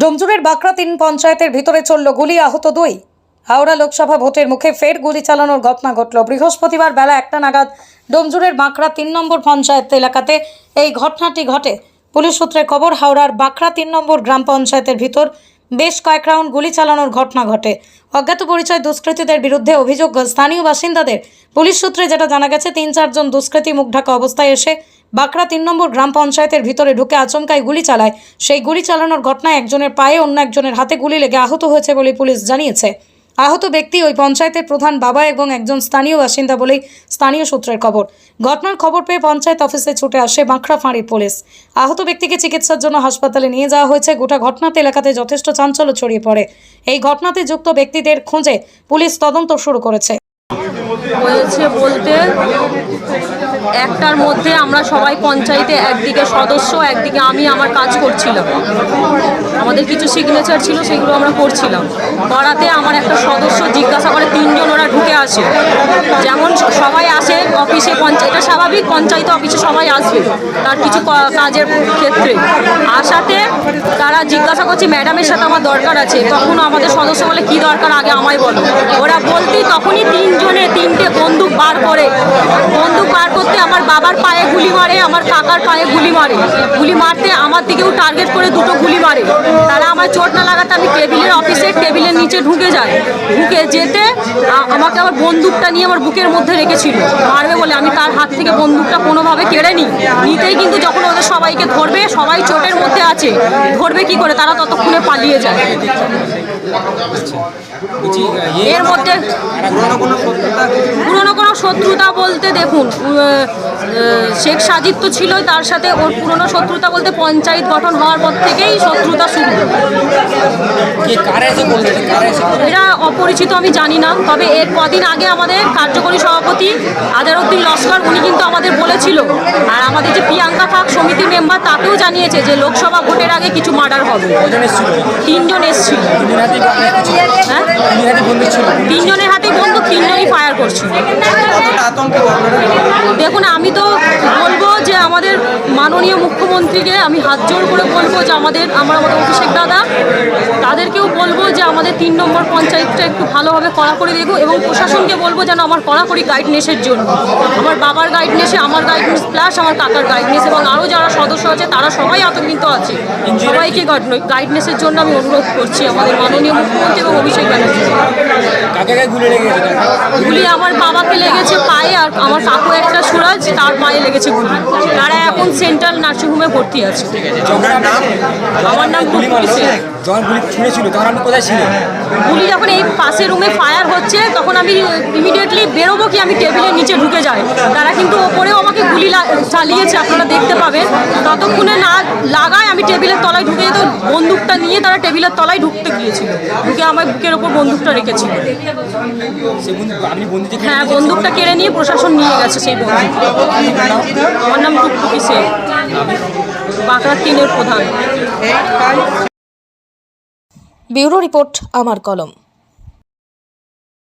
ডোমজুরের বাঁকড়া তিন পঞ্চায়েতের ভিতরে চলল গুলি, আহত দুই। হাওড়া লোকসভা ভোটের মুখে ফের গুলি চালানোর ঘটনা ঘটল। বৃহস্পতিবার বেলা একটা নাগাদ ডোমজুরের বাঁকড়া তিন নম্বর পঞ্চায়েত এলাকাতে এই ঘটনাটি ঘটে। পুলিশ সূত্রে খবর, হাওড়ার বাঁকড়া তিন নম্বর গ্রাম পঞ্চায়েতের ভিতর বেশ কয়েক রাউন্ড গুলি চালানোর ঘটনা ঘটে। অজ্ঞাত পরিচয় দুষ্কৃতীদের বিরুদ্ধে অভিযোগ, স্থানীয় বাসিন্দাদের। পুলিশ সূত্রে যেটা জানা গেছে, তিন চারজন দুষ্কৃতী মুখ ঢাকা অবস্থায় এসে বাঁকড়া তিন নম্বর গ্রাম পঞ্চায়েতের ভিতরে ঢুকে আচমকায় গুলি চালায়। সেই গুলি চালানোর ঘটনায় একজনের পায়ে অন্য একজনের হাতে গুলি লেগে আহত হয়েছে বলে পুলিশ জানিয়েছে। আহত ব্যক্তি ওই পঞ্চায়েতের প্রধান বাবা এবং একজন স্থানীয় বাসিন্দা বলেই স্থানীয় সূত্রের খবর। ঘটনার খবর পেয়ে পঞ্চায়েত অফিসে ছুটে আসে বাঁকড়া ফাঁড়ির পুলিশ। আহত ব্যক্তিকে চিকিৎসার জন্য হাসপাতালে নিয়ে যাওয়া হয়েছে। গোটা ঘটনাতে এলাকাতে যথেষ্ট চাঞ্চল্য ছড়িয়ে পড়ে। এই ঘটনাতে যুক্ত ব্যক্তিদের খোঁজে পুলিশ তদন্ত শুরু করেছে। বলতে একটার মধ্যে আমরা সবাই পঞ্চায়েতে একদিকে সদস্য, একদিকে আমি আমার কাজ করছিলাম। আমাদের কিছু সিগনেচার ছিল, সেগুলো আমরা করছিলাম। করাতে আমার একটা সদস্য জিজ্ঞাসা করে, তিনজন ওরা ঢুকে আসে। যেমন সবাই আসে অফিসে পঞ্চায়েত স্বাভাবিক, পঞ্চায়েত অফিসে সবাই আসবে। তার কিছু কাজের ক্ষেত্রে। আসাতে তারা জিজ্ঞাসা করছি, ম্যাডামের সাথে আমার দরকার আছে, তখন আমাদের সদস্য বলে, কি দরকার? আগে আমায় বলো। ওরা বলতেই তখনই তিনজনে, তিনটে বন্দুক বার করে। বন্দুক বার করতে আমার বাবার পায়ে গুলি মারে, আমার কাকার পায়ে গুলি মারে। গুলি মারতে আমার দিকেও টার্গেট করে দুটো গুলি মারে। তারা আমার চোট না লাগাতে আমি টেবিলের অফিসে টেবিলের নিচে ঢুকে যাই। ঢুকে যেতে আমাকে আমার বন্দুকটা নিয়ে আমার বুকের মধ্যে রেখেছিল। মারবে বলে আমি তার হাত থেকে বন্দুকটা কোনোভাবে কেড়ে নিই। নিতেই কিন্তু যখন ওদের সবাইকে ধরবে, সবাই চোটের মধ্যে আছে। ধরবে কি করে? তারা ততক্ষণে পালিয়ে যায়। এর মধ্যে পুরোনো কোনো শত্রুতা পুরনো কোনো শত্রুতা বলতে দেখুন শেখ সাজিদ তো ছিলই, তার সাথে ওর পুরনো শত্রুতা বলতে পঞ্চায়েত গঠন হওয়ার পর থেকেই শত্রুতা শুরু। এরা অপরিচিত আমি জানি না। তবে এর কদিন আগে আমাদের কার্যকরী সভাপতি আজারউদ্দিন লস্কর উনি কিন্তু আমাদের বলেছিল। আর আমাদের যে প্রিয়াঙ্কা ফাক সমিতি মেম্বার তাকেও জানিয়েছে যে লোকসভা ভোটের আগে কিছু মার্ডার হবে। তিনজন এসছিল। হ্যাঁ? তিনের হাতে বন্দুক তিনজনের হাতেই বন্দুক তিনজনই ফায়ার করছিল। দেখুন, আমি তো বলব যে আমাদের মাননীয় মুখ্যমন্ত্রীকে আমি হাত জোর করে বলব যে আমাদের, আমার আমাদের অভিষেক দাদা। তাদেরকেও বলব যে আমাদের তিন নম্বর পঞ্চায়েতটা একটু ভালোভাবে কড়াকড়ি দেখুক এবং প্রশাসনকে বলব যেন আমার কড়াকড়ি গাইডনেসের জন্য। আমার বাবার গাইডনেসে আমার গাইডনেস প্লাস আমার কাকার গাইডনেস এবং আরও যারা সদস্য আছে, তারা সবাই আতঙ্কিত আছে। সবাইকে গাইডনেসের জন্য আমি অনুরোধ করছি আমাদের মাননীয় মুখ্যমন্ত্রী এবং অভিষেক ব্যানার্জি। গুলি আমার বাবাকে লেগেছে পায়ে আর আমার কাকু একটা সুরাজ তার পায়ে লেগেছে গুলি। তারা এখন সেন্ট্রাল নার্সিংহোমে ভর্তি আছে। আমার নাম গুলি টুকটুকি মারলো শেখ। যখন গুলি ছুঁড়েছিল তখন আপনি কোথায় ছিলেন? গুলি যখন এই পাশের রুমে ফায়ার হচ্ছে তখন আমি ইমিডিয়েটলি বেরোবো কি আমি টেবিলের নিচে ঢুকে যাই। তারা কিন্তু ওপরেও আমাকে গুলি চালিয়েছে আপনারা দেখতে পাবেন। ততক্ষণে না লাগায় আমি টেবিলের তলায় ঢুকে যেত বন্দুকটা নিয়ে তারা টেবিলের তলায় ঢুকতে গিয়েছিল। ঢুকে আমার বুকের ওপর বন্দুকটা রেখেছিল। হ্যাঁ বন্দুকটা কেড়ে নিয়ে প্রশাসন নিয়ে গেছে সেই বন্দুক। আমার নাম টুকটুকি সে বাঁকড়ার তিনের প্রধান। ব্যুরো রিপোর্ট আমার কলম।